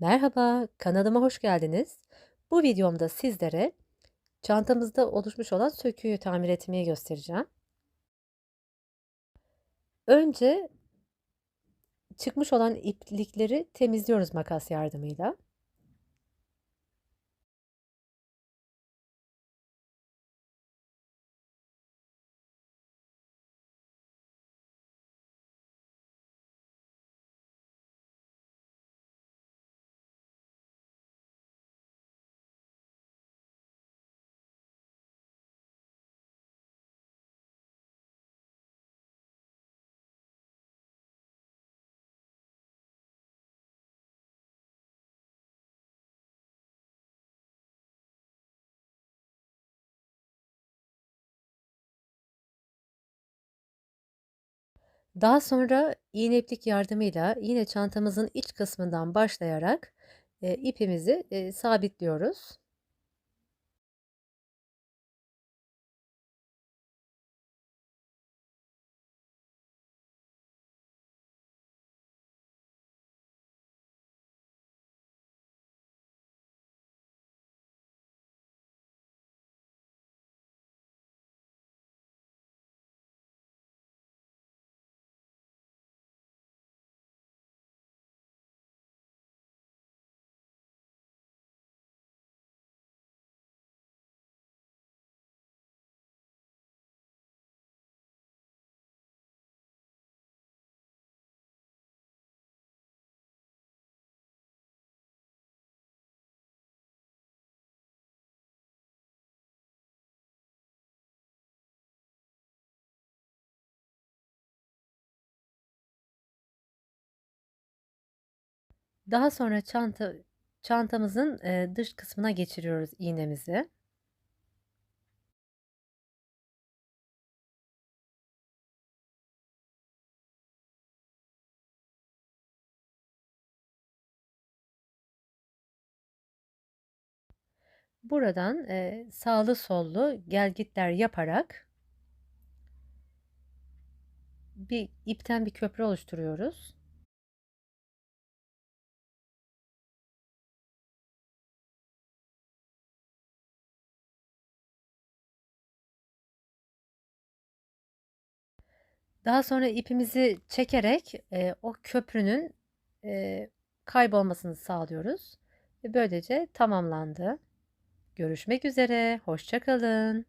Merhaba, kanalıma hoş geldiniz. Bu videomda sizlere çantamızda oluşmuş olan söküğü tamir etmeyi göstereceğim. Önce çıkmış olan iplikleri temizliyoruz makas yardımıyla. Daha sonra iğne iplik yardımıyla yine çantamızın iç kısmından başlayarak e, ipimizi e, sabitliyoruz. Daha sonra çanta çantamızın e, dış kısmına geçiriyoruz iğnemizi. Buradan e, sağlı sollu gelgitler yaparak bir ipten bir köprü oluşturuyoruz. Daha sonra ipimizi çekerek e, o köprünün e, kaybolmasını sağlıyoruz. Ve böylece tamamlandı. Görüşmek üzere, hoşça kalın.